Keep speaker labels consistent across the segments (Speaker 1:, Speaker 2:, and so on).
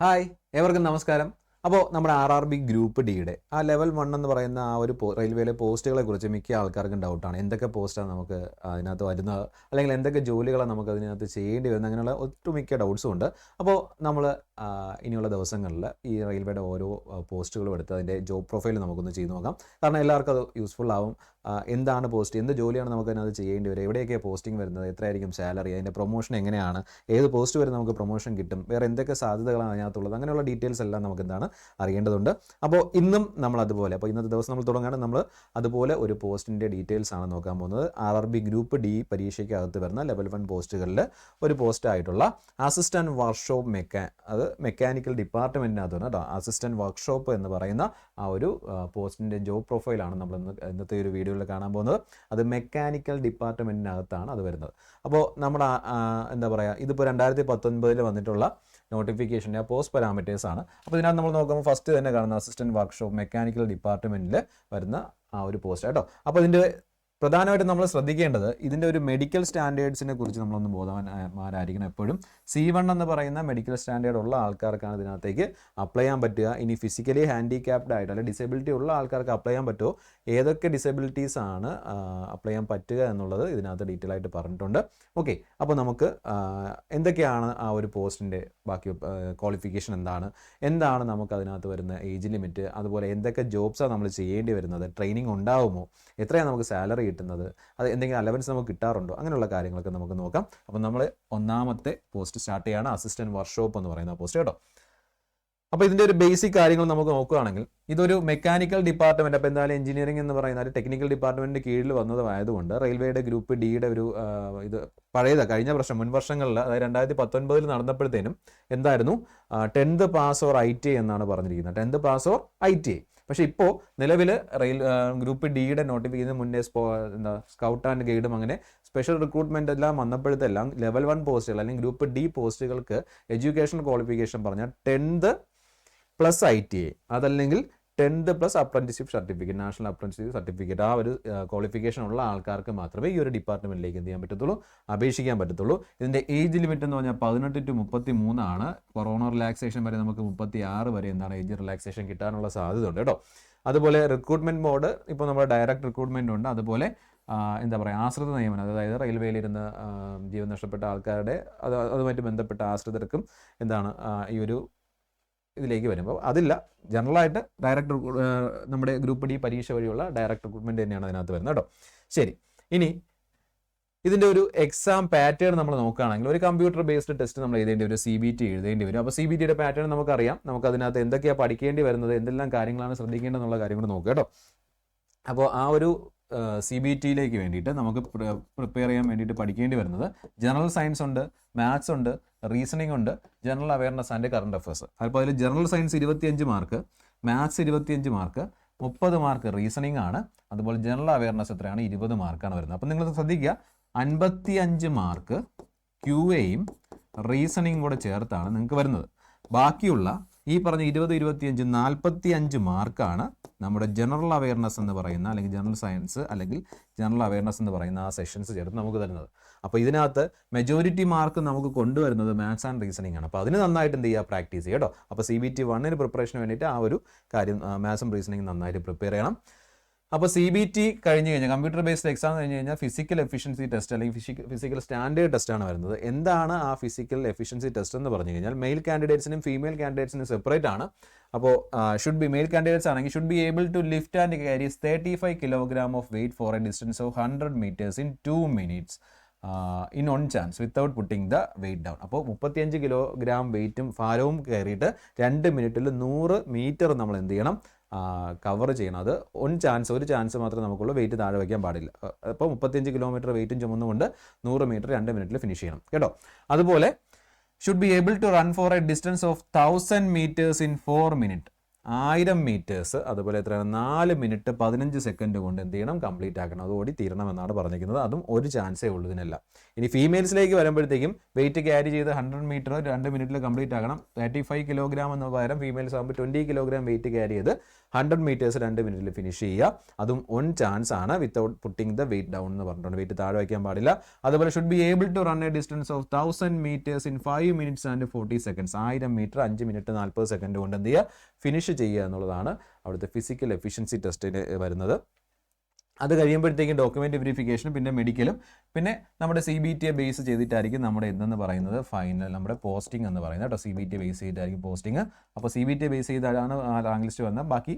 Speaker 1: Hi ഏവർക്കും നമസ്കാരം. അപ്പോൾ നമ്മുടെ ആർ ആർ ബി ഗ്രൂപ്പ് ഡിയുടെ ആ ലെവൽ വൺ എന്ന് പറയുന്ന ആ ഒരു റെയിൽവേയിലെ പോസ്റ്റുകളെ കുറിച്ച് മിക്ക ആൾക്കാർക്കും ഡൗട്ടാണ് എന്തൊക്കെ പോസ്റ്റാണ് നമുക്ക് അതിനകത്ത് വരുന്നത്? അല്ലെങ്കിൽ എന്തൊക്കെ ജോലികളാണ് നമുക്ക് അതിനകത്ത് ചെയ്യേണ്ടി വരുന്നത്? അങ്ങനെയുള്ള ഒട്ടുമിക്ക ഡൗട്ട്സും ഉണ്ട്. അപ്പോൾ നമ്മൾ ഇനിയുള്ള ദിവസങ്ങളിൽ ഈ റെയിൽവേയുടെ ഓരോ പോസ്റ്റുകളും എടുത്ത് അതിന്റെ ജോബ് പ്രൊഫൈൽ നമുക്കൊന്ന് ചെയ്ത് നോക്കാം. കാരണം എല്ലാവർക്കും അത് യൂസ്ഫുൾ ആവും. എന്താണ് പോസ്റ്റ് എന്ത് ജോലിയാണ് നമുക്ക് അതിനകത്ത് ചെയ്യേണ്ടി വരിക? എവിടെയൊക്കെ പോസ്റ്റിംഗ് വരുന്നത്? എത്രയായിരിക്കും സാലറി അതിന്റെ പ്രൊമോഷൻ എങ്ങനെയാണ്? ഏത് പോസ്റ്റ് വരെ നമുക്ക് പ്രൊമോഷൻ കിട്ടും? വേറെ എന്തൊക്കെ സാധ്യതകളാണ് അതിനകത്തുള്ളത്? അങ്ങനെയുള്ള ഡീറ്റെയിൽസ് എല്ലാം നമുക്ക് എന്താണ് അറിയേണ്ടതുണ്ട്. അപ്പോൾ ഇന്നും നമ്മൾ അതുപോലെ അപ്പോൾ ഇന്നത്തെ ദിവസം നമ്മൾ തുടങ്ങുകയാണ്. നമ്മൾ അതുപോലെ ഒരു പോസ്റ്റിന്റെ ഡീറ്റെയിൽസ് ആണ് നോക്കാൻ പോകുന്നത്. R R B group D പരീക്ഷയ്ക്കകത്ത് വരുന്ന ലെവൽ വൺ പോസ്റ്റുകളിൽ ഒരു പോസ്റ്റ് ആയിട്ടുള്ള അസിസ്റ്റന്റ് വർക്ക്ഷോപ്പ് മെക്കാ അത് മെക്കാനിക്കൽ ഡിപ്പാർട്ട്മെന്റിനകത്ത് കേട്ടോ അസിസ്റ്റന്റ് വർക്ക്ഷോപ്പ് എന്ന് പറയുന്ന ആ ഒരു പോസ്റ്റിന്റെ ജോബ് പ്രൊഫൈലാണ് നമ്മൾ ഇന്ന് ഇന്നത്തെ ഒരു വീഡിയോയിൽ കാണാൻ പോകുന്നത്. അത് മെക്കാനിക്കൽ ഡിപ്പാർട്ട്മെന്റിനകത്താണ് അത് വരുന്നത്. അപ്പോൾ നമ്മുടെ എന്താ പറയുക ഇതിപ്പോൾ രണ്ടായിരത്തി പത്തൊൻപതിൽ വന്നിട്ടുള്ള നോട്ടിഫിക്കേഷന്റെ ആ പോസ്റ്റ് പാരാമീറ്റേഴ്സ് ആണ്. അപ്പോൾ ഇതിനകത്ത് നമ്മൾ നോക്കുമ്പോൾ ഫസ്റ്റ് തന്നെ കാണുന്ന അസിസ്റ്റന്റ് വർക്ക്ഷോപ്പ് മെക്കാനിക്കൽ ഡിപ്പാർട്ട്മെന്റിൽ വരുന്ന ആ ഒരു പോസ്റ്റ് കേട്ടോ അപ്പോൾ ഇതിന്റെ പ്രധാനമായിട്ടും നമ്മൾ ശ്രദ്ധിക്കേണ്ടത് ഇതിന്റെ ഒരു മെഡിക്കൽ സ്റ്റാൻഡേർഡ്സിനെ കുറിച്ച് നമ്മളൊന്ന് ബോധവാന്മാരായിരിക്കണം എപ്പോഴും. സി വൺ എന്ന് പറയുന്ന മെഡിക്കൽ സ്റ്റാൻഡേർഡ് ഉള്ള ആൾക്കാർക്കാണ് ഇതിനകത്തേക്ക് അപ്ലൈ ചെയ്യാൻ പറ്റുക. ഇനി ഫിസിക്കലി ഹാൻഡിക്യാപ്ഡ് ആയിട്ട് അല്ലെങ്കിൽ ഡിസബിലിറ്റി ഉള്ള ആൾക്കാർക്ക് അപ്ലൈ ചെയ്യാൻ പറ്റുമോ? ഏതൊക്കെ ഡിസബിലിറ്റീസ് ആണ് അപ്ലൈ ചെയ്യാൻ പറ്റുക എന്നുള്ളത് ഇതിനകത്ത് ഡീറ്റെയിൽ ആയിട്ട് പറഞ്ഞിട്ടുണ്ട്. ഓക്കെ അപ്പോൾ നമുക്ക് എന്തൊക്കെയാണ് ആ ഒരു പോസ്റ്റിന്റെ ബാക്കി ക്വാളിഫിക്കേഷൻ എന്താണ്? എന്താണ് നമുക്ക് അതിനകത്ത് വരുന്ന ഏജ് ലിമിറ്റ് അതുപോലെ എന്തൊക്കെ ജോബ്സാണ് നമ്മൾ ചെയ്യേണ്ടി വരുന്നത്? ട്രെയിനിങ് ഉണ്ടാവുമോ? എത്രയാണ് നമുക്ക് സാലറി കിട്ടുന്നത്? അത് എന്തെങ്കിലും അലവൻസ് നമുക്ക് കിട്ടാറുണ്ടോ? അങ്ങനെയുള്ള കാര്യങ്ങളൊക്കെ നമുക്ക് നോക്കാം. അപ്പം നമ്മൾ ഒന്നാമത്തെ പോസ്റ്റ് സ്റ്റാർട്ട് ചെയ്യുകയാണ് അസിസ്റ്റന്റ് വർക്ക്ഷോപ്പ് എന്ന് പറയുന്ന പോസ്റ്റ് കേട്ടോ. അപ്പോൾ ഇതിന്റെ ഒരു ബേസിക് കാര്യങ്ങൾ നമുക്ക് നോക്കുകയാണെങ്കിൽ ഇതൊരു മെക്കാനിക്കൽ ഡിപ്പാർട്ട്മെന്റ് അപ്പോൾ എന്തായാലും എഞ്ചിനീയറിംഗ് എന്ന് പറയുന്ന ഒരു ടെക്നിക്കൽ ഡിപ്പാർട്ട്മെന്റിന്റെ കീഴിൽ വന്നതായതുകൊണ്ട് റെയിൽവേയുടെ ഗ്രൂപ്പ് ഡിയുടെ ഒരു ഇത് പഴയതാണ് കഴിഞ്ഞ വർഷം മുൻ വർഷങ്ങളിൽ അതായത് രണ്ടായിരത്തി പത്തൊൻപതിൽ നടന്നപ്പോഴത്തേനും എന്തായിരുന്നു? Tenth pass or I T എന്നാണ് പറഞ്ഞിരിക്കുന്നത്. Tenth pass or I T I പക്ഷേ ഇപ്പോൾ നിലവിൽ റെയിൽ ഗ്രൂപ്പ് ഡിയുടെ നോട്ടിഫിക്കേഷൻ മുന്നേ സ്പോ എന്താ സ്കൗട്ട് ആൻഡ് ഗൈഡും അങ്ങനെ സ്പെഷ്യൽ റിക്രൂട്ട്മെന്റ് എല്ലാം വന്നപ്പോഴത്തെല്ലാം ലെവൽ വൺ പോസ്റ്റുകൾ അല്ലെങ്കിൽ ഗ്രൂപ്പ് ഡി പോസ്റ്റുകൾക്ക് എഡ്യൂക്കേഷൻ ക്വാളിഫിക്കേഷൻ പറഞ്ഞാൽ tenth plus I T I അതല്ലെങ്കിൽ tenth plus apprenticeship certificate national apprenticeship certificate. ആ ഒരു ക്വാളിഫിക്കേഷൻ ഉള്ള ആൾക്കാർക്ക് മാത്രമേ ഈ ഒരു ഡിപ്പാർട്ട്മെന്റിലേക്ക് എന്ത് ചെയ്യാൻ പറ്റത്തുള്ളൂ? അപേക്ഷിക്കാൻ പറ്റത്തുള്ളൂ. ഇതിന്റെ ഏജ് ലിമിറ്റ് എന്ന് പറഞ്ഞാൽ പതിനെട്ട് ടു മുപ്പത്തി മൂന്നാണ് കൊറോണ റിലാക്സേഷൻ വരെ നമുക്ക് മുപ്പത്തി ആറ് വരെ എന്താണ് ഏജ് റിലാക്സേഷൻ കിട്ടാനുള്ള സാധ്യത ഉണ്ട് കേട്ടോ. അതുപോലെ റിക്രൂട്ട്മെന്റ് മോഡ് ഇപ്പോൾ നമ്മുടെ ഡയറക്ട് റിക്രൂട്ട്മെന്റ് ഉണ്ട്. അതുപോലെ എന്താ പറയുക ആശ്രിത നിയമനം അതായത് റെയിൽവേയിലിരുന്ന് ജീവൻ നഷ്ടപ്പെട്ട ആൾക്കാരുടെ അത് അതുമായിട്ട് ബന്ധപ്പെട്ട ആശ്രിതർക്കും എന്താണ് ഈ ഒരു ഇതിലേക്ക് വരുമ്പോൾ അതില്ല. ജനറലായിട്ട് ഡയറക്റ്റ് നമ്മുടെ ഗ്രൂപ്പ് ഡി പരീക്ഷ വഴിയുള്ള ഡയറക്റ്റ് റിക്രൂട്ട്മെന്റ് തന്നെയാണ് അതിനകത്ത് വരുന്നത് കേട്ടോ. ശരി. ഇനി ഇതിന്റെ ഒരു എക്സാം പാറ്റേൺ നമ്മൾ നോക്കുകയാണെങ്കിൽ ഒരു കമ്പ്യൂട്ടർ ബേസ്ഡ് ടെസ്റ്റ് നമ്മൾ എഴുതേണ്ടി വരും സി ബി ടി എഴുതേണ്ടി വരും. അപ്പോൾ സി ബി ടിയുടെ പാറ്റേൺ നമുക്കറിയാം. നമുക്ക് അതിനകത്ത് എന്തൊക്കെയാണ് പഠിക്കേണ്ടി വരുന്നത് എന്തെല്ലാം കാര്യങ്ങളാണ് ശ്രദ്ധിക്കേണ്ടതെന്നുള്ള കാര്യം കൂടെ നോക്കുക കേട്ടോ. അപ്പോൾ ആ ഒരു സി ബി ടിയിലേക്ക് വേണ്ടിയിട്ട് നമുക്ക് പ്രിപ്പയർ ചെയ്യാൻ വേണ്ടിയിട്ട് പഠിക്കേണ്ടി വരുന്നത്. ജനറൽ സയൻസ് ഉണ്ട് മാത്സ് ഉണ്ട് റീസണിംഗ് ഉണ്ട് general awareness and current affairs അപ്പോൾ അതിൽ ജനറൽ സയൻസ് ഇരുപത്തിയഞ്ച് മാർക്ക് മാത്സ് ഇരുപത്തിയഞ്ച് മാർക്ക് മുപ്പത് മാർക്ക് റീസണിംഗ് ആണ്. അതുപോലെ ജനറൽ അവയർനെസ് എത്രയാണ്? ഇരുപത് മാർക്കാണ് വരുന്നത്. അപ്പോൾ നിങ്ങൾ ശ്രദ്ധിക്കുക. അൻപത്തി അഞ്ച് മാർക്ക് ക്യു എയും റീസണിംഗ് കൂടെ ചേർത്താണ് നിങ്ങൾക്ക് വരുന്നത്. ബാക്കിയുള്ള ഈ പറഞ്ഞ ഇരുപത് ഇരുപത്തിയഞ്ച് നാൽപ്പത്തി അഞ്ച് മാർക്കാണ് നമ്മുടെ ജനറൽ അവയർനെസ് എന്ന് പറയുന്ന അല്ലെങ്കിൽ ജനറൽ സയൻസ് അല്ലെങ്കിൽ ജനറൽ അവയർനെസ് എന്ന് പറയുന്ന ആ സെഷൻസ് ചേർത്ത് നമുക്ക് തരുന്നത്. അപ്പോൾ ഇതിനകത്ത് മെജോറിറ്റി മാർക്ക് നമുക്ക് കൊണ്ടുവരുന്നത് മാത്സ് ആൻഡ് റീസണിംഗ് ആണ്. അപ്പോൾ അതിന് നന്നായിട്ട് എന്ത് ചെയ്യുക? പ്രാക്ടീസ് ചെയ്യുക കേട്ടോ. അപ്പോൾ സി ബി ടി വണ്ണിന് പ്രിപ്പറേഷന് വേണ്ടിയിട്ട് ആ ഒരു കാര്യം മാത്സും റീസണിങ് നന്നായിട്ട് പ്രിപ്പയർ ചെയ്യണം. അപ്പോൾ സി ബി ടി കഴിഞ്ഞ് കഴിഞ്ഞാൽ കമ്പ്യൂട്ടർ ബേസ്ഡ് എക്സാം കഴിഞ്ഞ് കഴിഞ്ഞാൽ ഫിസിക്കൽ എഫിഷ്യൻസി ടെസ്റ്റ് അല്ലെങ്കിൽ ഫിസിക്കൽ സ്റ്റാൻഡേർഡ് ടെസ്റ്റാണ് വരുന്നത്. എന്താണ് ആ ഫിസിക്കൽ എഫിഷ്യൻസി ടെസ്റ്റ് എന്ന് പറഞ്ഞു കഴിഞ്ഞാൽ മെയിൽ കാൻഡിഡേറ്റ്സിനും ഫീമെയിൽ കാൻഡിഡേറ്റ്സിനും സെപ്പറേറ്റ് ആണ്. അപ്പോൾ ഷുഡ് ബി മെയിൽ കാൻഡിഡേറ്റ്സ് ആണെങ്കിൽ should be able to lift and carries thirty five kilogram of weight for a distance of hundred metres in two minutes in on chance without putting the weight down അപ്പോൾ മുപ്പത്തിയഞ്ച് kilogram വെയിറ്റും ഭാരവും കയറിയിട്ട് രണ്ട് മിനിറ്റിൽ നൂറ് metre നമ്മൾ എന്ത് ചെയ്യണം? കവർ ചെയ്യണം. അത് ഒൻ ചാൻസ് ഒരു ചാൻസ് മാത്രമേ നമുക്കുള്ളൂ വെയിറ്റ് താഴെ വയ്ക്കാൻ പാടില്ല. അപ്പോൾ മുപ്പത്തിയഞ്ച് കിലോമീറ്റർ വെയിറ്റും ചുമന്നുകൊണ്ട് നൂറ് മീറ്റർ രണ്ട് മിനിറ്റിൽ ഫിനിഷ് ചെയ്യണം. കേട്ടോ? അതുപോലെ should be able to run for a distance of thousand metres in four minute ആയിരം മീറ്റേഴ്സ് അതുപോലെ എത്ര നാല് മിനിറ്റ് പതിനഞ്ച് സെക്കൻഡ് കൊണ്ട് എന്ത് ചെയ്യണം? കംപ്ലീറ്റ് ആക്കണം. അത് ഓടി തീരണം എന്നാണ് പറഞ്ഞിരിക്കുന്നത്. അതും ഒരു ചാൻസേ ഉള്ളൂ ഇനി ഫീമെയിൽസിലേക്ക് വരുമ്പോഴത്തേക്കും വെയിറ്റ് ക്യാരി ചെയ്ത് ഹൺഡ്രഡ് മീറ്റർ രണ്ട് മിനിറ്റിൽ കംപ്ലീറ്റ് ആകണം. തേർട്ടി ഫൈവ് കിലോഗ്രാം എന്ന് പകരം ഫീമെയിൽസ് ആകുമ്പോൾ ട്വന്റി കിലോഗ്രാം വെയിറ്റ് ക്യാരി ചെയ്ത് ഹൺഡ്രഡ് മീറ്റേഴ്സ് രണ്ട് മിനിറ്റിൽ ഫിനിഷ് ചെയ്യുക. അതും ഒൺ ചാൻസ് ആണ് without putting the weight down എന്ന് പറഞ്ഞിട്ടുണ്ട്. വെയിറ്റ് താഴെ വയ്ക്കാൻ പാടില്ല. അതുപോലെ should be able to run a distance of thousand metres in five minutes and forty seconds ആയിരം മീറ്റർ അഞ്ച് മിനിറ്റ് നാൽപ്പത് സെക്കൻഡ് കൊണ്ട് എന്ത് ചെയ്യുക? ഫിനിഷ് ചെയ്യുക എന്നുള്ളതാണ് അവിടുത്തെ ഫിസിക്കൽ എഫിഷ്യൻസി ടെസ്റ്റിന് വരുന്നത്. അത് കഴിയുമ്പോഴത്തേക്കും ഡോക്യുമെന്റ് വെരിഫിക്കേഷനും പിന്നെ മെഡിക്കലും പിന്നെ നമ്മുടെ സി ബി ടിയെ ബേസ് ചെയ്തിട്ടായിരിക്കും നമ്മുടെ എന്തെന്ന് പറയുന്നത് ഫൈനൽ നമ്മുടെ പോസ്റ്റിംഗ് എന്ന് പറയുന്നത് കേട്ടോ. സി ബി ടി ബേസ് ചെയ്തിട്ടായിരിക്കും പോസ്റ്റിംഗ് അപ്പോൾ സി ബി ടി ബേസ് ചെയ്താണ് റാങ്ക് ലിസ്റ്റ് വന്നത്. ബാക്കി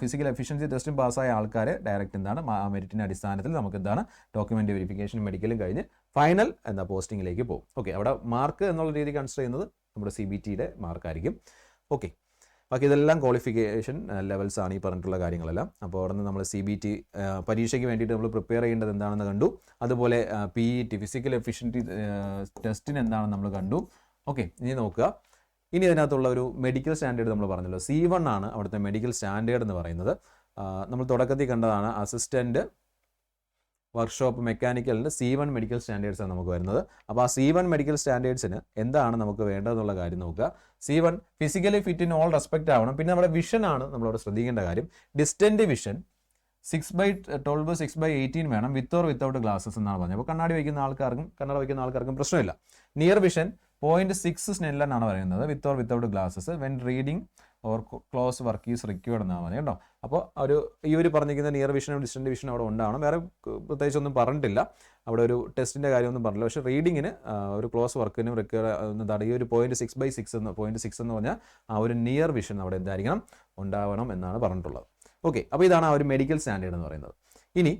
Speaker 1: ഫിസിക്കൽ എഫിഷ്യൻസി ടെസ്റ്റും പാസ്സായ ആൾക്കാരെ ഡയറക്റ്റ് എന്താണ് മെറിറ്റിന്റെ അടിസ്ഥാനത്തിൽ നമുക്ക് എന്താണ് ഡോക്യുമെന്റ് വെരിഫിക്കേഷനും മെഡിക്കലും കഴിഞ്ഞ് ഫൈനൽ എന്താ പോസ്റ്റിംഗിലേക്ക് പോകും. ഓക്കെ അവിടെ മാർക്ക് എന്നുള്ള രീതി കൺസിഡർ ചെയ്യുന്നത് നമ്മുടെ സി ബി ടിയുടെ മാർക്കായിരിക്കും ഓക്കെ ബാക്കി ഇതെല്ലാം ക്വാളിഫിക്കേഷൻ ലെവൽസ് ആണ് ഈ പറഞ്ഞിട്ടുള്ള കാര്യങ്ങളെല്ലാം. അപ്പോൾ അവിടെ നിന്ന് നമ്മൾ സി ബി ടി പരീക്ഷയ്ക്ക് വേണ്ടിയിട്ട് നമ്മൾ പ്രിപ്പയർ ചെയ്യേണ്ടത് എന്താണെന്ന് കണ്ടു. അതുപോലെ P E T physical efficiency ടെസ്റ്റിന് എന്താണെന്ന് നമ്മൾ കണ്ടു. ഓക്കെ ഇനി നോക്കുക. ഇനി ഇതിനകത്തുള്ള ഒരു മെഡിക്കൽ സ്റ്റാൻഡേർഡ് നമ്മൾ പറഞ്ഞല്ലോ. സി വൺ ആണ് അവിടുത്തെ മെഡിക്കൽ സ്റ്റാൻഡേർഡ് എന്ന് പറയുന്നത്. നമ്മൾ തുടക്കത്തിൽ കണ്ടതാണ് അസിസ്റ്റന്റ് വർക്ക്ഷോപ്പ് മെക്കാനിക്കലിന്റെ സി വൺ മെഡിക്കൽ സ്റ്റാൻഡേർഡ്സാണ് നമുക്ക് വരുന്നത്. അപ്പോൾ ആ സി വൺ മെഡിക്കൽ സ്റ്റാൻഡേർഡ്സിന് എന്താണ് നമുക്ക് വേണ്ടതെന്നുള്ള കാര്യം നോക്കുക. C one physically fit in all respect ആവണം. പിന്നെ നമ്മുടെ വിഷൻ ആണ് നമ്മളവിടെ ശ്രദ്ധിക്കേണ്ട കാര്യം. Distant vision six by twelve six by eighteen വേണം വിത്ത് ഓർ വിത്തൗട്ട് ഗ്ലാസസ് എന്നാണ് പറഞ്ഞത്. അപ്പോൾ കണ്ണാടി വയ്ക്കുന്ന ആൾക്കാർക്കും കണ്ണട വയ്ക്കുന്ന ആൾക്കാർക്കും പ്രശ്നമില്ല. നിയർ വിഷൻ പോയിന്റ് സിക്സ് സ്നെല്ലാണ് പറയുന്നത്. With or without glasses when reading or close work is required എന്നാൽ മതി കേട്ടോ. അപ്പോൾ ഒരു ഈ ഒരു പറഞ്ഞിരിക്കുന്ന നിയർ വിഷനും ഡിസ്റ്റന്റ് വിഷനും അവിടെ ഉണ്ടാവണം. വേറെ പ്രത്യേകിച്ച് ഒന്നും പറഞ്ഞിട്ടില്ല. അവിടെ ഒരു ടെസ്റ്റിന്റെ കാര്യമൊന്നും പറഞ്ഞില്ല. പക്ഷേ റീഡിങ്ങിന് ഒരു ക്ലോസ് വർക്കിനും റിക്വയർ എന്താണ് ഈ ഒരു പോയിന്റ് സിക്സ് ബൈ സിക്സ് എന്ന് പോയിന്റ് സിക്സ് എന്ന് പറഞ്ഞാൽ ആ ഒരു നിയർ വിഷൻ അവിടെ എന്തായിരിക്കണം? ഉണ്ടാവണം എന്നാണ് പറഞ്ഞിട്ടുള്ളത്. ഓക്കെ അപ്പോൾ ഇതാണ് ആ ഒരു മെഡിക്കൽ സ്റ്റാൻഡേർഡ് എന്ന് പറയുന്നത്. ഇനി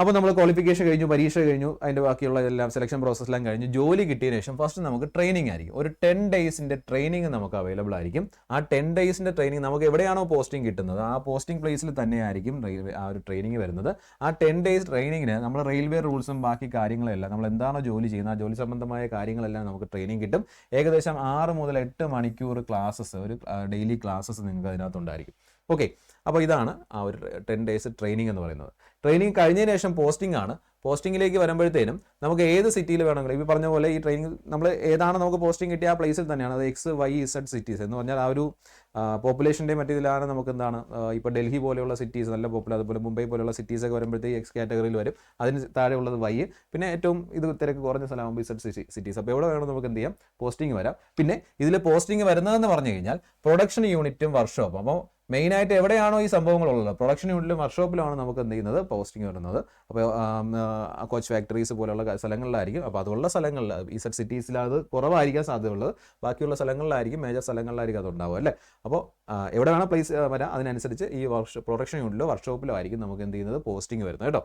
Speaker 1: അപ്പോൾ നമ്മൾ ക്വാളിഫിക്കേഷൻ കഴിഞ്ഞു പരീക്ഷ കഴിഞ്ഞു അതിന്റെ ബാക്കിയുള്ള എല്ലാം സെലക്ഷൻ പ്രോസസ്സെല്ലാം കഴിഞ്ഞു ജോലി കിട്ടിയതിന് ശേഷം ഫസ്റ്റ് നമുക്ക് ട്രെയിനിങ് ആയിരിക്കും. ഒരു ടെൻ ഡേയ്സിന്റെ ട്രെയിനിങ് നമുക്ക് അവൈലബിൾ ആയിരിക്കും. ആ ടെൻ ഡേയ്സിന്റെ ട്രെയിനിങ് നമുക്ക് എവിടെയാണോ പോസ്റ്റിംഗ് കിട്ടുന്നത്? ആ പോസ്റ്റിംഗ് പ്ലേസിൽ തന്നെയായിരിക്കും റെയിൽവേ ആ ഒരു ട്രെയിനിങ് വരുന്നത്. ആ ടെൻ ഡേയ്സ് ട്രെയിനിങ്ങിന് നമ്മൾ റെയിൽവേ റൂൾസും ബാക്കി കാര്യങ്ങളെല്ലാം നമ്മൾ എന്താണോ ജോലി ചെയ്യുന്നത് ആ ജോലി സംബന്ധമായ കാര്യങ്ങളെല്ലാം നമുക്ക് ട്രെയിനിങ് കിട്ടും. ഏകദേശം ആറ് മുതൽ എട്ട് മണിക്കൂർ ക്ലാസ്സസ് ഒരു ഡെയിലി ക്ലാസ്സസ് നിങ്ങൾക്ക് അതിനകത്തുണ്ടായിരിക്കും ഓക്കെ അപ്പോൾ ഇതാണ് ആ ഒരു ടെൻ ഡേയ്സ് ട്രെയിനിങ് എന്ന് പറയുന്നത്. ട്രെയിനിങ് കഴിഞ്ഞതിന് ശേഷം പോസ്റ്റിംഗ് ആണ്. പോസ്റ്റിങ്ങിലേക്ക് വരുമ്പോഴത്തേനും നമുക്ക് ഏത് സിറ്റിയിൽ വേണമെങ്കിലും ഈ പറഞ്ഞ പോലെ ഈ ട്രെയിനിങ് നമ്മൾ ഏതാണ് നമുക്ക് പോസ്റ്റിംഗ് കിട്ടിയ ആ പ്ലേസിൽ തന്നെയാണ്. അത് എക്സ് വൈ ഇസഡ് സിറ്റീസ് എന്ന് പറഞ്ഞാൽ ആ ഒരു പോപ്പുലേഷന്റെ മറ്റേതിലാണ് നമുക്ക് എന്താണ് ഇപ്പോൾ ഡൽഹി പോലെയുള്ള സിറ്റീസ് നല്ല പോപ്പുലർ അതുപോലെ മുംബൈ പോലെയുള്ള സിറ്റീസൊക്കെ വരുമ്പോഴത്തേക്ക് എക്സ് കാറ്റഗറിയിൽ വരും. അതിന് താഴെയുള്ളത് വൈ പിന്നെ ഏറ്റവും ഇത് തിരക്ക് കുറഞ്ഞ സ്ഥലമാകുമ്പോൾ ഇസഡ് സിറ്റീസ് അപ്പോൾ എവിടെ വേണം നമുക്ക് എന്ത് ചെയ്യാം? പോസ്റ്റിംഗ് വരാം. പിന്നെ ഇതിൽ പോസ്റ്റിംഗ് വരുന്നതെന്ന് പറഞ്ഞു കഴിഞ്ഞാൽ പ്രൊഡക്ഷൻ യൂണിറ്റും വർക്ക്ഷോപ്പും അപ്പോൾ മെയിനായിട്ട് എവിടെയാണോ ഈ സംഭവങ്ങൾ ഉള്ളത് പ്രൊഡക്ഷൻ യൂണിറ്റിലും വർക്ക്ഷോപ്പിലാണ് നമുക്ക് എന്ത് ചെയ്യുന്നത് പോസ്റ്റിംഗ് വരുന്നത് അപ്പോൾ കോച്ച് ഫാക്ടറീസ് പോലുള്ള സ്ഥലങ്ങളിലായിരിക്കും. അപ്പോൾ അതുള്ള സ്ഥലങ്ങളിൽ ഈ സെറ്റ് സിറ്റീസിൽ അത് കുറവായിരിക്കാൻ സാധ്യതയുള്ളത്. ബാക്കിയുള്ള സ്ഥലങ്ങളിലായിരിക്കും മേജർ സ്ഥലങ്ങളിലായിരിക്കും അത് ഉണ്ടാവുക അല്ലേ? അപ്പോൾ എവിടെ വേണം പ്ലേസ് വരാം അതിനനുസരിച്ച് ഈ വർക്ക് പ്രൊഡക്ഷൻ യൂണിറ്റിലോ വർക്ക്ഷോപ്പിലോ ആയിരിക്കും നമുക്ക് എന്ത് ചെയ്യുന്നത്? പോസ്റ്റിംഗ് വരുന്നത് കേട്ടോ.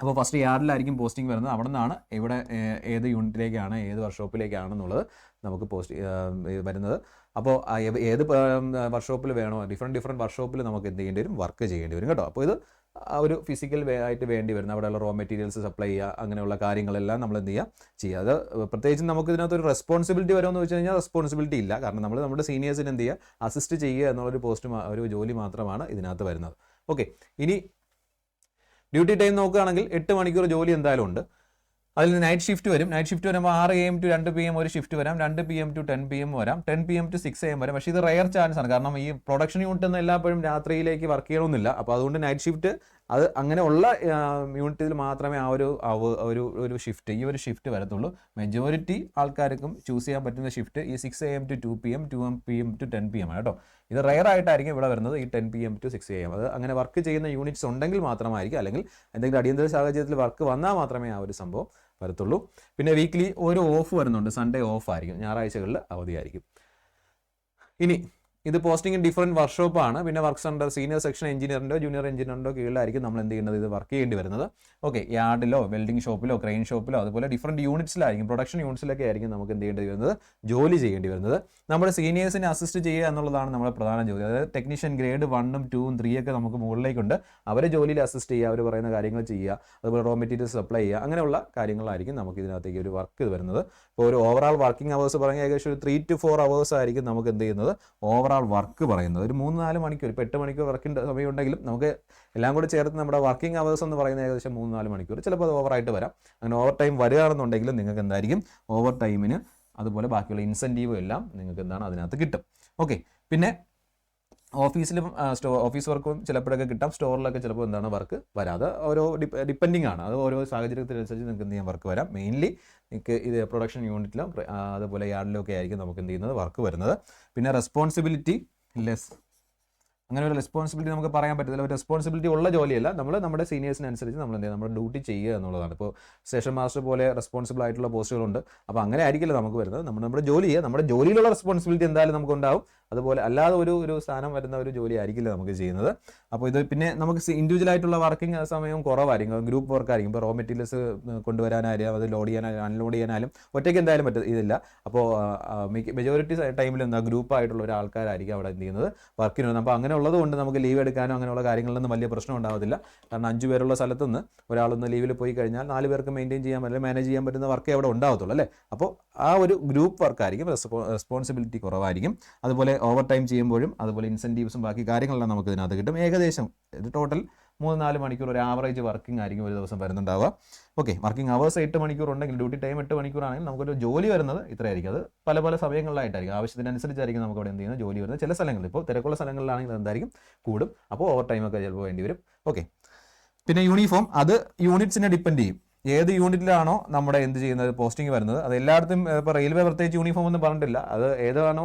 Speaker 1: അപ്പോൾ ഫസ്റ്റ് യാർഡിലായിരിക്കും പോസ്റ്റിംഗ് വരുന്നത്. അവിടെ നിന്നാണ് ഇവിടെ ഏത് യൂണിറ്റിലേക്കാണ് ഏത് വർക്ക്ഷോപ്പിലേക്കാണെന്നുള്ളത് നമുക്ക് പോസ്റ്റ് വരുന്നത്. അപ്പോൾ ഏത് വർക്ക്ഷോപ്പിൽ വേണോ ഡിഫറെന്റ് ഡിഫറെന്റ് വർക്ക്ഷോപ്പിൽ നമുക്ക് എന്ത് ചെയ്യേണ്ടി വരും? വർക്ക് ചെയ്യേണ്ടി വരും കേട്ടോ. അപ്പോൾ ഇത് ഒരു ഫിസിക്കൽ വേ ആയിട്ട് വേണ്ടി വരുന്ന അവിടെയുള്ള റോ മെറ്റീരിയൽസ് സപ്ലൈ ചെയ്യുക അങ്ങനെയുള്ള കാര്യങ്ങളെല്ലാം നമ്മൾ എന്ത് ചെയ്യുക ചെയ്യുക. അത് പ്രത്യേകിച്ച് നമുക്ക് ഇതിനകത്ത് ഒരു റെസ്പോൺസിബിലിറ്റി വരുമെന്ന് വെച്ച് കഴിഞ്ഞാൽ റെസ്പോൺസിബിലിറ്റി ഇല്ല. കാരണം നമ്മൾ നമ്മുടെ സീനിയേഴ്സിന് എന്ത് ചെയ്യുക അസിസ്റ്റ് ചെയ്യുക എന്നുള്ളൊരു പോസ്റ്റ് ഒരു ജോലി മാത്രമാണ് ഇതിനകത്ത് വരുന്നത്. ഓക്കെ ഇനി ഡ്യൂട്ടി ടൈം നോക്കുകയാണെങ്കിൽ എട്ട് മണിക്കൂർ ജോലി എന്തായാലും ഉണ്ട്. അതിൽ നൈറ്റ് ഷിഫ്റ്റ് വരും. നൈറ്റ് ഷിഫ്റ്റ് വരുമ്പോൾ ആറ് എം ടു രണ്ട് പി എം ഒരു ഷിഫ്റ്റ് വരാം. രണ്ട് P M to ten P M വരാം. Ten P M to six M വരാം. പക്ഷേ ഇത് റയർ ചാൻസ് ആണ്. കാരണം ഈ പ്രൊഡക്ഷൻ യൂണിറ്റ് ഒന്നും എല്ലാപ്പോഴും രാത്രിയിലേക്ക് വർക്ക് ചെയ്യണമെന്നില്ല അപ്പോൾ അതുകൊണ്ട് നൈറ്റ് ഷിഫ്റ്റ് അത് അങ്ങനെയുള്ള യൂണിറ്റിൽ മാത്രമേ ആ ഒരു ഒരു ഒരു ഷിഫ്റ്റ് ഈ ഒരു ഷിഫ്റ്റ് വരത്തുള്ളൂ. മെജോറിറ്റി ആൾക്കാർക്കും ചൂസ് ചെയ്യാൻ പറ്റുന്ന ഷിഫ്റ്റ് ഈ six A M to two P M to M P M to ten P M ആണ് കേട്ടോ. ഇത് റയർ ആയിട്ടായിരിക്കും ഇവിടെ വരുന്നത് ഈ ten P M to six A M അത് അങ്ങനെ വർക്ക് ചെയ്യുന്ന യൂണിറ്റ്സ് ഉണ്ടെങ്കിൽ മാത്രമായിരിക്കും അല്ലെങ്കിൽ എന്തെങ്കിലും അടിയന്തര സാഹചര്യത്തിൽ വർക്ക് വന്നാൽ മാത്രമേ ആ ഒരു സംഭവം വരത്തുള്ളൂ. പിന്നെ വീക്ക്ലി ഓരോ ഓഫ് വരുന്നുണ്ട്. സൺഡേ ഓഫ് ആയിരിക്കും. ഞായറാഴ്ചകളിൽ അവധിയായിരിക്കും. ഇനി ഇത് പോസ്റ്റിംഗ് ഡിഫറെന്റ് വർക്ക്ഷോപ്പാണ് പിന്നെ വർക്ക്സ് അണ്ടർ സീനിയർ സെക്ഷൻ എഞ്ചിനീയറിന്റെയോ ജൂനിയർ എഞ്ചിനീയറിന്റെയോ കീഴിലായിരിക്കും നമ്മൾ എന്ത് ചെയ്യുന്നത്? ഇത് വർക്ക് ചെയ്യേണ്ടി വരുന്നത്. ഓക്കെ യാർഡിലോ വെൽഡിംഗ് ഷോപ്പിലോ ക്രെയിൻ ഷോപ്പിലോ അതുപോലെ ഡിഫറെന്റ് യൂണിറ്റ്സിലായിരിക്കും പ്രൊഡക്ഷൻ യൂണിറ്റ്സിലൊക്കെ ആയിരിക്കും നമുക്ക് എന്ത് ചെയ്യേണ്ടി വരുന്നത്? ജോലി ചെയ്യേണ്ടി വരുന്നത്. നമ്മുടെ സീനിയേഴ്സിനെ അസിസ്റ്റ് ചെയ്യുക എന്നുള്ളതാണ് നമ്മുടെ പ്രധാന ജോലി. അതായത് ടെക്നീഷ്യൻ ഗ്രേഡ് വണ്ണും ടൂവും ത്രീ ഒക്കെ നമുക്ക് മുകളിലേക്കുണ്ട്. അവരെ ജോലിയിൽ അസിസ്റ്റ് ചെയ്യുക അവർ പറയുന്ന കാര്യങ്ങൾ ചെയ്യുക അതുപോലെ റോ മെറ്റീരിയൽസ് സപ്ലൈ ചെയ്യുക അങ്ങനെയുള്ള കാര്യങ്ങളായിരിക്കും നമുക്ക് ഇതിനകത്തേക്ക് ഒരു വർക്ക് ഇത് വരുന്നത്. ഇപ്പോൾ ഒരു ഓവറാൾ വർക്കിംഗ് അവേഴ്സ് പറഞ്ഞാൽ ഏകദേശം ഒരു ത്രീ ടു ഫോർ അവേഴ്സ് ആയിരിക്കും നമുക്ക് എന്ത് ചെയ്യുന്നത്? ഓവറാൾ ഓവറാൾ വർക്ക് പറയുന്നത്. ഒരു മൂന്ന് നാല് മണിക്കൂർ ഇപ്പോൾ എട്ട് മണിക്കൂർ വർക്കിന്റെ സമയം ഉണ്ടെങ്കിലും നമുക്ക് എല്ലാം കൂടി ചേർത്ത് നമ്മുടെ വർക്കിംഗ് അവേഴ്സ് എന്ന് പറയുന്നത് ഏകദേശം മൂന്ന് നാല് മണിക്കൂർ. ചിലപ്പോൾ അത് ഓവറായിട്ട് വരാം. അങ്ങനെ ഓവർ ടൈം വരികയാണെന്നുണ്ടെങ്കിലും നിങ്ങൾക്ക് എന്തായിരിക്കും? ഓവർ ടൈമിന് അതുപോലെ ബാക്കിയുള്ള ഇൻസെന്റീവും എല്ലാം നിങ്ങൾക്ക് എന്താണ് അതിനകത്ത് കിട്ടും. ഓക്കെ പിന്നെ ഓഫീസിലും സ്റ്റോ ഓഫീസ് വർക്കും ചിലപ്പോഴൊക്കെ കിട്ടാം. സ്റ്റോറിലൊക്കെ ചിലപ്പോൾ എന്താണ് വർക്ക് വരാതെ ഓരോ ഡിപ്പെൻഡിങ് ആണ്. അത് ഓരോ സാഹചര്യത്തിനനുസരിച്ച് നിങ്ങൾക്ക് എന്ത് ചെയ്യാൻ വർക്ക് വരാം. മെയിൻലി നിങ്ങൾക്ക് ഇത് പ്രൊഡക്ഷൻ യൂണിറ്റിലും അതുപോലെ യാർഡിലും ഒക്കെ ആയിരിക്കും നമുക്ക് എന്ത് ചെയ്യുന്നത് വർക്ക് വരുന്നത്. പിന്നെ റെസ്പോൺസിബിലിറ്റി ലെസ് അങ്ങനെ ഒരു റെസ്പോൺസിബിലിറ്റി നമുക്ക് പറയാൻ പറ്റത്തില്ല. ഒരു റെസ്പോൺസിബിലിറ്റി ഉള്ള ജോലിയല്ല. നമ്മൾ നമ്മുടെ സീനിയേഴ്സിനനുസരിച്ച് നമ്മൾ എന്ത് ചെയ്യുക നമ്മുടെ ഡ്യൂട്ടി ചെയ്യുക എന്നുള്ളതാണ്. ഇപ്പോൾ സ്റ്റേഷൻ മാസ്റ്റർ പോലെ റെസ്പോൺസിബിൾ ആയിട്ടുള്ള പോസ്റ്റുകളുണ്ട് അപ്പോൾ അങ്ങനെ ആയിരിക്കില്ല നമുക്ക് വരുന്നത്. നമ്മൾ നമ്മുടെ ജോലി ചെയ്യുക. നമ്മുടെ ജോലിയിലുള്ള റെസ്പോൺസിബിലിറ്റി എന്തായാലും നമുക്ക് ഉണ്ടാവും. അതുപോലെ അല്ലാതെ ഒരു ഒരു സ്ഥാനം വരുന്ന ഒരു ജോലി ആയിരിക്കില്ല നമുക്ക് ചെയ്യുന്നത്. അപ്പോൾ ഇത് പിന്നെ നമുക്ക് ഇൻഡിവിജ്വൽ ആയിട്ടുള്ള വർക്കിംഗ് സമയം കുറവായിരിക്കും. ഗ്രൂപ്പ് വർക്ക് ആയിരിക്കും. ഇപ്പോൾ റോ മെറ്റീരിയൽസ് കൊണ്ടുവരാനായാലും അത് ലോഡ് ചെയ്യാനായാലും അൺലോഡ് ചെയ്യാനായാലും ഒറ്റയ്ക്ക് എന്തായാലും പറ്റ ഇതില്ല. അപ്പോൾ മെജോറിറ്റി ടൈമിൽ എന്താ ഗ്രൂപ്പ് ആയിട്ടുള്ള ഒരു ആൾക്കാരായിരിക്കും അവിടെ എന്ത് ചെയ്യുന്നത്? വർക്കിന് വരുന്നത്. അപ്പോൾ അങ്ങനെ ഉള്ളതുകൊണ്ട് നമുക്ക് ലീവ് എടുക്കാനോ അങ്ങനെയുള്ള കാര്യങ്ങളിലൊന്നും വലിയ പ്രശ്നം ഉണ്ടാവത്തില്ല. കാരണം അഞ്ച് പേരുള്ള സ്ഥലത്ത് നിന്ന് ഒരാളൊന്ന് ലീവിൽ പോയി കഴിഞ്ഞാൽ നാല് പേർക്ക് മെയിന്റെയിൻ ചെയ്യാൻ പറ്റില്ല മാനേജ് ചെയ്യാൻ പറ്റുന്ന വർക്കേ അവിടെ ഉണ്ടാവത്തുള്ളൂ അല്ലേ? അപ്പോൾ ആ ഒരു ഗ്രൂപ്പ് വർക്കായിരിക്കും റെസ്പോൺസിബിലിറ്റി കുറവായിരിക്കും. അതുപോലെ ഓവർ ടൈം ചെയ്യുമ്പോഴും അതുപോലെ ഇൻസെന്റീവ്സും ബാക്കി കാര്യങ്ങളെല്ലാം നമുക്ക് ഇതിനകത്ത് കിട്ടും. ഏകദേശം ഇത് ടോട്ടൽ മൂന്ന് നാല് മണിക്കൂർ ഒരു ആവറേജ് വർക്കിംഗ് ആയിരിക്കും ഒരു ദിവസം വരുന്നുണ്ടാവുക. ഓക്കെ വർക്കിംഗ് അവേഴ്സ് എട്ട് മണിക്കൂർ ഉണ്ടെങ്കിൽ ഡ്യൂട്ടി ടൈം എട്ട് മണിക്കൂറാണെങ്കിൽ നമുക്കൊരു ജോലി വരുന്നത് ഇത്രയായിരിക്കും. അത് പല പല സമയങ്ങളിലായിട്ടായിരിക്കും. ആവശ്യത്തിനനുസരിച്ചായിരിക്കും നമുക്ക് അവിടെ എന്ത് ചെയ്യുന്നത്? ജോലി വരുന്നത്. ചില സ്ഥലങ്ങളിൽ ഇപ്പോൾ തിരക്കുള്ള സ്ഥലങ്ങളിലാണെങ്കിൽ എന്തായിരിക്കും കൂടും. അപ്പോൾ ഓവർ ടൈമൊക്കെ ചിലപ്പോൾ വേണ്ടി വരും. ഓക്കെ പിന്നെ യൂണിഫോം അത് യൂണിറ്റ്സിനെ ഡിപ്പെൻഡ് ചെയ്യും. ഏത് യൂണിറ്റിലാണോ നമ്മുടെ എന്ത് ചെയ്യുന്നത് പോസ്റ്റിംഗ് വരുന്നത്. അത് എല്ലായിടത്തും ഇപ്പോൾ റെയിൽവേ പ്രത്യേകിച്ച് യൂണിഫോം ഒന്നും പറഞ്ഞിട്ടില്ല. അത് ഏതാണോ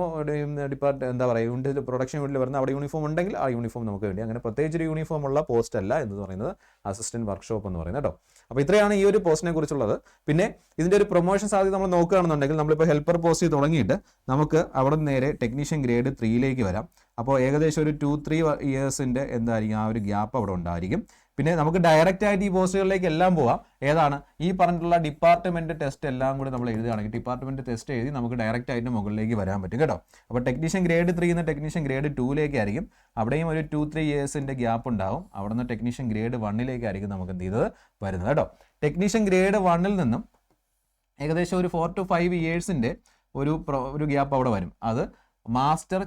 Speaker 1: ഡിപ്പാർട്ട് എന്താ പറയുക യൂണിറ്റിൽ പ്രൊഡക്ഷൻ യൂണിറ്റിൽ വരുന്നത് അവിടെ യൂണിഫോം ഉണ്ടെങ്കിൽ ആ യൂണിഫോം നമുക്ക് വേണ്ടി. അങ്ങനെ പ്രത്യേകിച്ച് ഒരു യൂണിഫോം ഉള്ള പോസ്റ്റ് അല്ല എന്ന് പറയുന്നത് അസിസ്റ്റന്റ് വർക്ക്ഷോപ്പ് എന്ന് പറയുന്നത് കേട്ടോ. അപ്പോൾ ഇത്രയാണ് ഈ ഒരു പോസ്റ്റിനെ കുറിച്ചുള്ളത്. പിന്നെ ഇതിന്റെ ഒരു പ്രൊമോഷൻ സാധ്യത നമ്മൾ നോക്കുകയാണെന്നുണ്ടെങ്കിൽ നമ്മളിപ്പോൾ ഹെൽപ്പർ പോസ്റ്റ് തുടങ്ങിയിട്ട് നമുക്ക് അവിടെ നേരെ ടെക്നീഷ്യൻ ഗ്രേഡ് ത്രീയിലേക്ക് വരാം. അപ്പോൾ ഏകദേശം ഒരു ടു ത്രീ ഇയേഴ്സിന്റെ എന്തായിരിക്കും ആ ഒരു ഗ്യാപ്പ് അവിടെ ഉണ്ടായിരിക്കും. പിന്നെ നമുക്ക് ഡയറക്റ്റ് ആയിട്ട് ഈ പോസ്റ്റുകളിലേക്ക് എല്ലാം പോവാം. ഏതാണ്? ഈ പറഞ്ഞിട്ടുള്ള ഡിപ്പാർട്ട്മെന്റ് ടെസ്റ്റ് എല്ലാം കൂടി നമ്മൾ എഴുതുകയാണെങ്കിൽ ഡിപ്പാർട്ട്മെന്റ് ടെസ്റ്റ് എഴുതി നമുക്ക് ഡയറക്റ്റ് ആയിട്ട് മുകളിലേക്ക് വരാൻ പറ്റും കേട്ടോ. അപ്പോൾ ടെക്നീഷ്യൻ ഗ്രേഡ് ത്രീ നിന്ന് ടെക്നീഷ്യൻ ഗ്രേഡ് ടൂലേക്ക് ആയിരിക്കും അവിടെയും ഒരു ടു ത്രീ ഇയേഴ്സിന്റെ ഗ്യാപ്പ് ഉണ്ടാവും. അവിടെ നിന്ന് ടെക്നീഷ്യൻ ഗ്രേഡ് വണ്ണിലേക്കായിരിക്കും നമുക്ക് എന്ത് ചെയ്തത്? വരുന്നത് കേട്ടോ. ടെക്നീഷ്യൻ ഗ്രേഡ് വണ്ണിൽ നിന്നും ഏകദേശം ഒരു ഫോർ ടു ഫൈവ് ഇയേഴ്സിന്റെ ഒരു ഒരു ഗ്യാപ്പ് അവിടെ വരും. അത് മാസ്റ്റർ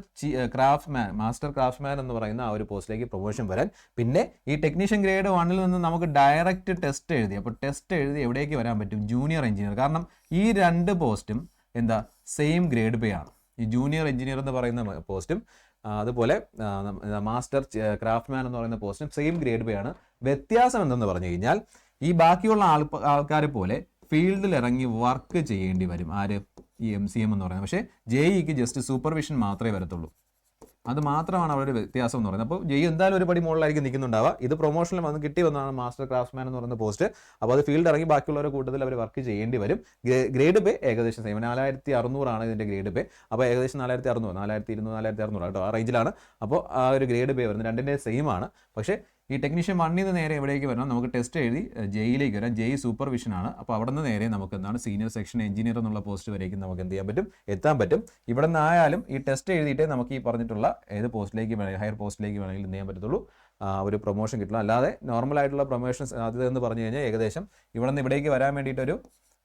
Speaker 1: ക്രാഫ്റ്റ്മാൻ മാസ്റ്റർ ക്രാഫ്റ്റ്മാൻ എന്ന് പറയുന്ന ആ ഒരു പോസ്റ്റിലേക്ക് പ്രൊമോഷൻ വരാൻ. പിന്നെ ഈ ടെക്നീഷ്യൻ ഗ്രേഡ് വണ്ണിൽ നിന്ന് നമുക്ക് ഡയറക്റ്റ് ടെസ്റ്റ് എഴുതി അപ്പോൾ ടെസ്റ്റ് എഴുതി എവിടേക്ക് വരാൻ പറ്റും? Junior engineer. കാരണം ഈ രണ്ട് പോസ്റ്റും എന്താ സെയിം ഗ്രേഡ് പേ ആണ്. ഈ ജൂനിയർ എഞ്ചിനീയർ എന്ന് പറയുന്ന പോസ്റ്റും അതുപോലെ മാസ്റ്റർ ക്രാഫ്റ്റ്മാൻ എന്ന് പറയുന്ന പോസ്റ്റും സെയിം ഗ്രേഡ് പേ ആണ്. വ്യത്യാസം എന്തെന്ന് പറഞ്ഞു കഴിഞ്ഞാൽ ഈ ബാക്കിയുള്ള ആൾ ആൾക്കാരെ പോലെ ഫീൽഡിൽ ഇറങ്ങി വർക്ക് ചെയ്യേണ്ടി വരും. ആര്? ഈ എം സി എം എന്ന് പറയുന്നത്. പക്ഷേ ജെ ഇക്ക് ജസ്റ്റ് സൂപ്പർവിഷൻ മാത്രമേ വരത്തുള്ളൂ. അത് മാത്രമാണ് അവരുടെ വ്യത്യാസം എന്ന് പറയുന്നത്. അപ്പോൾ ജെ എന്തായാലും ഒരു പടി മുകളിലായിരിക്കും നിൽക്കുന്നുണ്ടാവുക. ഇത് പ്രൊമോഷനിൽ വന്ന് കിട്ടി വന്നതാണ് മാസ്റ്റർ ക്രാഫ്റ്റ്മാൻ എന്ന് പറയുന്ന പോസ്റ്റ് അപ്പോൾ അത് ഫീൽഡ് ഇറങ്ങി ബാക്കിയുള്ളവരെ കൂട്ടത്തിൽ അവർ വർക്ക് ചെയ്യേണ്ടി വരും. ഗ്രേഡ് പേ ഏകദേശം സെയിം നാലായിരത്തി അറുന്നൂറാണ് ഇതിന്റെ ഗ്രേഡ് പേ അപ്പോൾ ഏകദേശം നാലായിരത്തി അറുന്നൂറ് നാലായിരത്തി ഇരുന്നൂറ് നാലായിരത്തി അറുന്നൂറ് കേട്ടോ ആ റേഞ്ചിലാണ് അപ്പോൾ ആ ഒരു ഗ്രേഡ് പേ വരുന്നത് രണ്ടിന്റെ സെയിം ആണ്. പക്ഷേ ഈ ടെക്നീഷ്യൻ വണ്ണിൽ നിന്ന് നേരെ എവിടേക്ക് വരണം? നമുക്ക് ടെസ്റ്റ് എഴുതി ജയിലേക്ക് വരാം. ജെയ് സൂപ്പർവിഷൻ ആണ്. അപ്പോൾ അവിടെ നിന്ന് നേരെ നമുക്ക് എന്താണ് സീനിയർ സെക്ഷൻ എഞ്ചിനീയർ എന്നുള്ള പോസ്റ്റ് വരേക്കും നമുക്ക് എന്ത് ചെയ്യാൻ പറ്റും? എത്താൻ പറ്റും. ഇവിടെ നിന്നായാലും ഈ ടെസ്റ്റ് എഴുതിയിട്ടേ നമുക്ക് ഈ പറഞ്ഞിട്ടുള്ള ഏത് പോസ്റ്റിലേക്ക് വേണമെങ്കിൽ ഹയർ പോസ്റ്റിലേക്ക് വേണമെങ്കിൽ എന്ത് ചെയ്യാൻ പറ്റത്തുള്ളൂ? ഒരു പ്രൊമോഷൻ കിട്ടില്ല അല്ലാതെ നോർമൽ ആയിട്ടുള്ള പ്രൊമോഷൻ സാധ്യത എന്ന് പറഞ്ഞു കഴിഞ്ഞാൽ ഏകദേശം ഇവിടെ നിന്ന് ഇവിടേക്ക് വരാൻ വേണ്ടിയിട്ടൊരു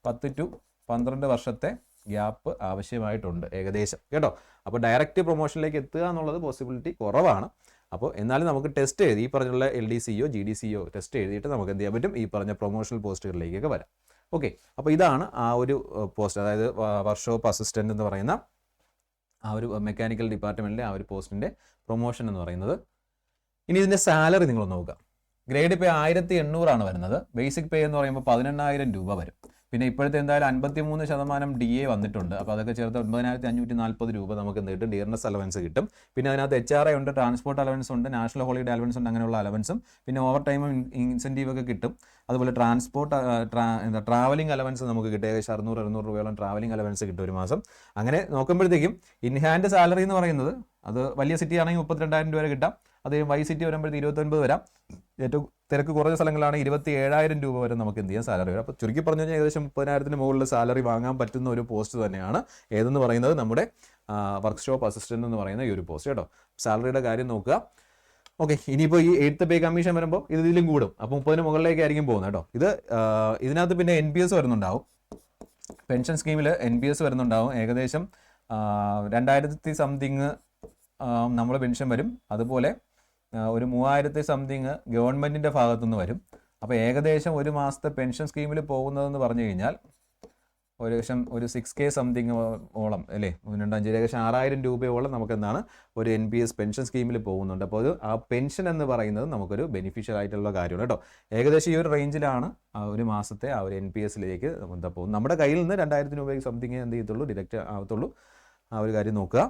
Speaker 1: പത്ത് ടു പന്ത്രണ്ട് വർഷത്തെ ഗ്യാപ്പ് ആവശ്യമായിട്ടുണ്ട് ഏകദേശം. കേട്ടോ? അപ്പോൾ ഡയറക്റ്റ് പ്രൊമോഷനിലേക്ക് എത്തുക എന്നുള്ളത് പോസിബിലിറ്റി കുറവാണ്. അപ്പോൾ എന്നാലും നമുക്ക് ടെസ്റ്റ് എഴുതി ഈ പറഞ്ഞുള്ള എൽ ഡി സിയോ ജി ഡി സിയോ ടെസ്റ്റ് എഴുതിയിട്ട് നമുക്ക് എന്ത് ചെയ്യാൻ പറ്റും? ഈ പറഞ്ഞ പ്രൊമോഷണൽ പോസ്റ്റുകളിലേക്കൊക്കെ വരാം. ഓക്കെ അപ്പോൾ ഇതാണ് ആ ഒരു പോസ്റ്റ് അതായത് വർക്ക്ഷോപ്പ് അസിസ്റ്റന്റ് എന്ന് പറയുന്ന ആ ഒരു മെക്കാനിക്കൽ ഡിപ്പാർട്ട്മെന്റിലെ ആ ഒരു പോസ്റ്റിന്റെ പ്രൊമോഷൻ എന്ന് പറയുന്നത്. ഇനി ഇതിന്റെ സാലറി നിങ്ങൾ നോക്കുക. ഗ്രേഡ് പേ ആയിരത്തി എണ്ണൂറാണ് വരുന്നത്. ബേസിക് പേ എന്ന് പറയുമ്പോൾ പതിനെണ്ണായിരം രൂപ വരും. പിന്നെ ഇപ്പോഴത്തെ എന്തായാലും അൻപത്തി മൂന്ന് ശതമാനം ഡി എ വന്നിട്ടുണ്ട്. അപ്പോൾ അതൊക്കെ ചേർത്ത് ഒൻപതിനായിരത്തി അഞ്ഞൂറ്റി നാൽപ്പത് രൂപ നമുക്ക് എന്ത് ഡിയർനെസ് അലവൻസ് കിട്ടും. പിന്നെ അതിനകത്ത് എച്ച് ആർ ഐ ഉണ്ട് ട്രാൻസ്പോർട്ട് അലവൻസ് ഉണ്ട് നാഷണൽ ഹോളിഡേ അലവൻസ് ഉണ്ട് അങ്ങനെയുള്ള അലവൻസും പിന്നെ ഓവർ ടൈമും ഇൻസെന്റീവ് ഒക്കെ കിട്ടും. അതുപോലെ ട്രാൻസ്പോർട്ട് എന്താ ട്രാവലിംഗ് അലവൻസ് നമുക്ക് കിട്ടും. ഏകദേശം അറുന്നൂറ് അറുന്നൂറ് രൂപയോളം ട്രാവലിംഗ് അലവൻസ് കിട്ടും ഒരു മാസം. അങ്ങനെ നോക്കുമ്പോഴത്തേക്കും ഇൻഹാൻഡ് സാലറി എന്ന് പറയുന്നത് അത് വലിയ സിറ്റി ആണെങ്കിൽ മുപ്പത്തിരണ്ടായിരം രൂപ വരെ കിട്ടാം. അതേ വൈ സിറ്റി വരുമ്പോഴത്തേക്ക് ഇരുപത്തൊൻപത് വരാം. ഏറ്റവും തിരക്ക് കുറഞ്ഞ സ്ഥലങ്ങളാണ് ഇരുപത്തി ഏഴായിരം രൂപ വരെ നമുക്ക് എന്ത് ചെയ്യാം സാലറി വരും. അപ്പോൾ ചുരുക്കി പറഞ്ഞു കഴിഞ്ഞാൽ ഏകദേശം മുപ്പതിനായിരത്തിന് മുകളിൽ സാലറി വാങ്ങാൻ പറ്റുന്ന ഒരു പോസ്റ്റ് തന്നെയാണ് ഏതെന്ന് പറയുന്നത് നമ്മുടെ വർക്ക്ഷോപ്പ് അസിസ്റ്റന്റ് എന്ന് പറയുന്ന ഈ ഒരു പോസ്റ്റ് കേട്ടോ. സാലറിയുടെ കാര്യം നോക്കുക. ഓക്കെ ഇനിയിപ്പോൾ ഈ എയ്ത്ത് പേ കമ്മീഷൻ വരുമ്പോൾ ഇത് ഇതിലും കൂടും. അപ്പോൾ മുപ്പതിന് മുകളിലേക്കായിരിക്കും പോകുന്നത് കേട്ടോ. ഇത് ഇതിനകത്ത് പിന്നെ എൻ പി എസ് വരുന്നുണ്ടാവും. പെൻഷൻ സ്കീമിൽ എൻ പി എസ് വരുന്നുണ്ടാവും. ഏകദേശം രണ്ടായിരത്തി സംതിങ് നമ്മൾ പെൻഷൻ വരും. അതുപോലെ ഒരു മൂവായിരത്തി സംതിങ് ഗവൺമെന്റിന്റെ ഭാഗത്തുനിന്ന് വരും. അപ്പോൾ ഏകദേശം ഒരു മാസത്തെ പെൻഷൻ സ്കീമിൽ പോകുന്നതെന്ന് പറഞ്ഞു കഴിഞ്ഞാൽ ഒരു ലക്ഷം ഒരു സിക്സ് കെ സംതിങ് ഓളം അല്ലേ? രണ്ടഞ്ച് ഏകദേശം ആറായിരം രൂപയോളം നമുക്ക് എന്താണ് ഒരു എൻ പി എസ് പെൻഷൻ സ്കീമിൽ പോകുന്നുണ്ട്. അപ്പോൾ ആ പെൻഷൻ എന്ന് പറയുന്നത് നമുക്കൊരു ബെനിഫിഷ്യൽ ആയിട്ടുള്ള കാര്യമാണ് കേട്ടോ. ഏകദേശം ഈ ഒരു റേഞ്ചിലാണ് ആ ഒരു മാസത്തെ ആ ഒരു എൻ പി എസിലേക്ക് എന്താ പോകുന്നത്? നമ്മുടെ കയ്യിൽ നിന്ന് രണ്ടായിരത്തി രൂപയ്ക്ക് സംതിങ് എന്ത് ചെയ്യത്തുള്ളൂ? ഡിഡക്റ്റ് ആവത്തുള്ളൂ. ആ ഒരു കാര്യം നോക്കുക.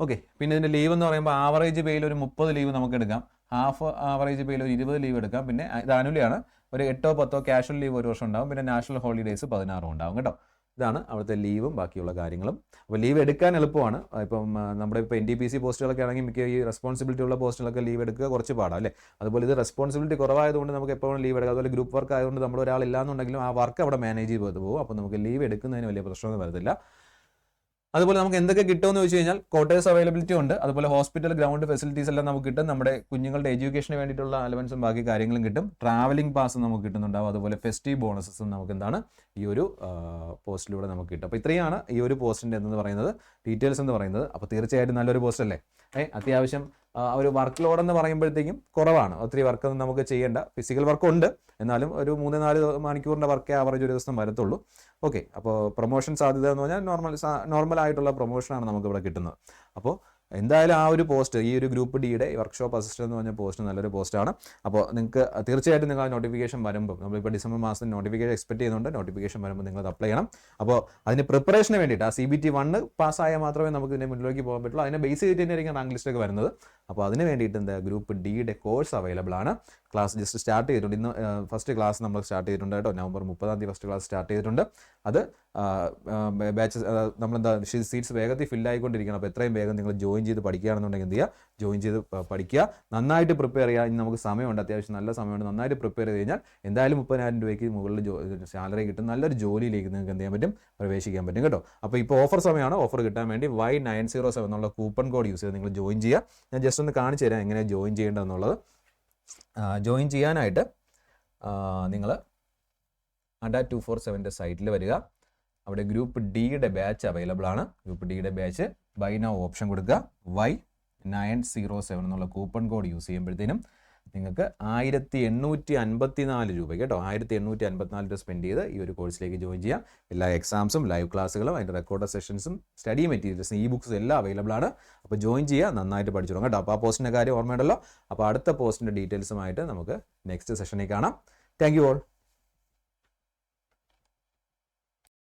Speaker 1: ഓക്കെ പിന്നെ ഇതിന്റെ ലീവ് എന്ന് പറയുമ്പോൾ ആവറേജ് പേയിൽ ഒരു മുപ്പത് ലീവ് നമുക്ക് എടുക്കാം ഹാഫ് ആവറേജ് പേയിൽ ഒരു ഇരുപത് ലീവ് എടുക്കാം. പിന്നെ ഇത് ആനുവലിയാണ് ഒരു എട്ടോ പത്തോ ക്യാഷ്വൽ ലീവ് ഒരു വർഷം ഉണ്ടാവും. പിന്നെ നാഷണൽ ഹോളിഡേയ്സ് പതിനാറും ഉണ്ടാവും കേട്ടോ. ഇതാണ് അവിടുത്തെ ലീവും ബാക്കിയുള്ള കാര്യങ്ങളും. അപ്പോൾ ലീവ് എടുക്കാൻ എളുപ്പമാണ്. ഇപ്പം നമ്മുടെ ഇപ്പോൾ എൻ ഡി പി സി പോസ്റ്റുകളൊക്കെ ആണെങ്കിൽ മിക്ക ഈ റെസ്പോൺസിബിലിറ്റി ഉള്ള പോസ്റ്റുകളൊക്കെ ലീവ് എടുക്കുക കുറച്ച് പാടാണ് അല്ലേ? അതുപോലെ ഇത് റെസ്പോൺസിബിലിറ്റി കുറവായതുകൊണ്ട് നമുക്ക് എപ്പോഴും ലീവ് എടുക്കാം. അതുപോലെ ഗ്രൂപ്പ് വർക്ക് ആയതുകൊണ്ട് നമ്മൾ ഒരാളില്ലാന്നുണ്ടെങ്കിലും ആ വർക്ക് അവിടെ മാനേജ് ചെയ്ത് പോകും അപ്പോൾ നമുക്ക് ലീവ് എടുക്കുന്നതിന് വലിയ പ്രശ്നമൊന്നും വരത്തില്ല. അതുപോലെ നമുക്ക് എന്തൊക്കെ കിട്ടുമെന്ന് ചോദിച്ചു കഴിഞ്ഞാൽ ക്വാർട്ടേഴ്സ് അവൈലബിലിറ്റി ഉണ്ട്. അതുപോലെ ഹോസ്പിറ്റൽ ഗ്രൗണ്ട് ഫെസിലിറ്റീസ് എല്ലാം നമുക്ക് കിട്ടും. നമ്മുടെ കുഞ്ഞുങ്ങളുടെ എഡ്യൂക്കേഷന് വേണ്ടിയിട്ടുള്ള അലവൻസും ബാക്കി കാര്യങ്ങളും കിട്ടും. ട്രാവലിംഗ് പാസ് നമുക്ക് കിട്ടുന്നുണ്ടാവും. അതുപോലെ ഫെസ്റ്റീവ് ബോണസസും നമുക്ക് എന്താണ് ഈ ഒരു പോസ്റ്റിലൂടെ നമുക്ക് കിട്ടും. അപ്പോൾ ഇത്രയാണ് ഈ ഒരു പോസ്റ്റിന്റെ എന്ന് പറയുന്നത് ഡീറ്റെയിൽസ് എന്ന് പറയുന്നത്. അപ്പോൾ തീർച്ചയായിട്ടും നല്ലൊരു പോസ്റ്റ് അല്ലേ? അത്യാവശ്യം ഒരു വർക്ക് ലോഡ് എന്ന് പറയുമ്പോഴത്തേക്കും കുറവാണ്. ഒത്തിരി വർക്ക് നമുക്ക് ചെയ്യേണ്ട. ഫിസിക്കൽ വർക്ക് ഉണ്ട്. എന്നാലും ഒരു മൂന്ന് നാല് മണിക്കൂറിന്റെ വർക്കേ ആവറേജ് ഒരു ദിവസം വരത്തുള്ളൂ. ഓക്കെ അപ്പോൾ പ്രൊമോഷൻ സാധ്യത എന്ന് പറഞ്ഞാൽ നോർമൽ നോർമൽ ആയിട്ടുള്ള പ്രൊമോഷനാണ് നമുക്ക് ഇവിടെ കിട്ടുന്നത്. അപ്പോൾ എന്തായാലും ആ ഒരു പോസ്റ്റ് ഈ ഒരു ഗ്രൂപ്പ് ഡിയുടെ വർക്ക്ഷോപ്പ് അസിസ്റ്റന്റ് എന്ന് പറഞ്ഞ പോസ്റ്റ് നല്ലൊരു പോസ്റ്റാണ് അപ്പോൾ നിങ്ങൾക്ക് തീർച്ചയായിട്ടും നിങ്ങൾ ആ നോട്ടിഫിക്കേഷൻ വരുമ്പോൾ നമ്മളിപ്പോൾ ഡിസംബർ മാസത്തിൽ നോട്ടിഫിക്കേഷൻ എക്സ്പെക്ട് ചെയ്യുന്നുണ്ട്. നോട്ടിഫിക്കേഷൻ വരുമ്പോൾ നിങ്ങൾ അത് അപ്ലൈ ചെയ്യണം. അപ്പോൾ അതിന് പ്രിപ്പറേഷന് വേണ്ടിയിട്ട് ആ സി ബി ടി വണ്ണ് പാസ്സായാൽ മാത്രമേ നമുക്ക് ഇതിന്റെ മുന്നിലേക്ക് പോകാൻ പറ്റുള്ളൂ. അതിനെ ബേസ് ചെയ്തിട്ട് തന്നെയായിരിക്കും റാങ്ക് ലിസ്റ്റൊക്കെ വരുന്നത്. അപ്പോൾ അതിന് വേണ്ടിയിട്ട് എന്താ ഗ്രൂപ്പ് ഡിയുടെ കോഴ്സ് അവൈലബിൾ ആണ്. ക്ലാസ് ജസ്റ്റ് സ്റ്റാർട്ട് ചെയ്തിട്ടുണ്ട്. ഇന്ന് ഫസ്റ്റ് ക്ലാസ് നമ്മൾ സ്റ്റാർട്ട് ചെയ്തിട്ടുണ്ട് കേട്ടോ. നവംബർ മുപ്പതാം തീയതി ഫസ്റ്റ് ക്ലാസ് സ്റ്റാർട്ട് ചെയ്തിട്ടുണ്ട്. അത് ബാച്ച് നമ്മളെന്താ സീറ്റ്സ് വേഗത്തിൽ ഫില്ല് ആയിക്കൊണ്ടിരിക്കണം. അപ്പോൾ എത്രയും വേഗം നിങ്ങൾ ജോയിൻ ചെയ്ത് പഠിക്കുകയാണെന്നുണ്ടെങ്കിൽ എന്ത് ചെയ്യുക? ജോയിൻ ചെയ്ത് പഠിക്കുക. നന്നായിട്ട് പ്രിപ്പയർ ചെയ്യുക. ഇനി നമുക്ക് സമയമുണ്ട്. അത്യാവശ്യം നല്ല സമയമുണ്ട്. നന്നായിട്ട് പ്രിപ്പയർ ചെയ്ത് കഴിഞ്ഞാൽ എന്തായാലും മുപ്പതിനായിരം രൂപയ്ക്ക് മുകളിൽ സാലറി കിട്ടും. നല്ലൊരു ജോലിയിലേക്ക് നിങ്ങൾക്ക് എന്ത് ചെയ്യാൻ പറ്റും? പ്രവേശിക്കാൻ പറ്റും കേട്ടോ. അപ്പോൾ ഇപ്പോൾ ഓഫർ സമയമാണ്. ഓഫർ കിട്ടാൻ വേണ്ടി വൈ നയൻ സീറോ സെവൻ എന്നുള്ള കൂപ്പൺ കോഡ് യൂസ് ചെയ്ത് നിങ്ങൾ ജോയിൻ ചെയ്യുക. ഞാൻ ജസ്റ്റ് ഒന്ന് കാണിച്ചു തരാം എങ്ങനെയാണ് ജോയിൻ ചെയ്യേണ്ടതെന്നുള്ളത്. ജോയിൻ ചെയ്യാനായിട്ട് നിങ്ങൾ അഡ ടു ഫോർ സെവന്റെ സൈറ്റിൽ വരിക. അവിടെ ഗ്രൂപ്പ് ഡിയുടെ ബാച്ച് അവൈലബിൾ ആണ്. ഗ്രൂപ്പ് ഡിയുടെ ബാച്ച് ബൈ നോ ഓപ്ഷൻ കൊടുക്കുക. വൈ നയൻ സീറോ സെവൻ എന്നുള്ള കൂപ്പൺ കോഡ് യൂസ് ചെയ്യുമ്പോഴത്തേനും നിങ്ങൾക്ക് ആയിരത്തി എണ്ണൂറ്റി അൻപത്തി നാല് രൂപ കേട്ടോ ആയിരത്തി എണ്ണൂറ്റി അൻപത്തിനാല് രൂപ സ്പെൻഡ് ചെയ്ത് ഈ ഒരു കോഴ്സിലേക്ക് ജോയിൻ ചെയ്യാം. എല്ലാ എക്സാംസും ലൈവ് ക്ലാസ്സുകളും അതിന്റെ റെക്കോർഡ് സെഷൻസും സ്റ്റഡി മെറ്റീരിയൽസും ഈ ബുക്സും എല്ലാം അവൈലബിൾ ആണ്. അപ്പോൾ ജോയിൻ ചെയ്യുക നന്നായിട്ട് പഠിച്ചു തുടങ്ങാം കേട്ടോ. അപ്പോൾ ആ പോസ്റ്റിന്റെ കാര്യം ഓർമ്മയുണ്ടല്ലോ? അപ്പോൾ അടുത്ത പോസ്റ്റിന്റെ ഡീറ്റെയിൽസുമായിട്ട് നമുക്ക് നെക്സ്റ്റ് സെഷനിൽ കാണാം. Thank you all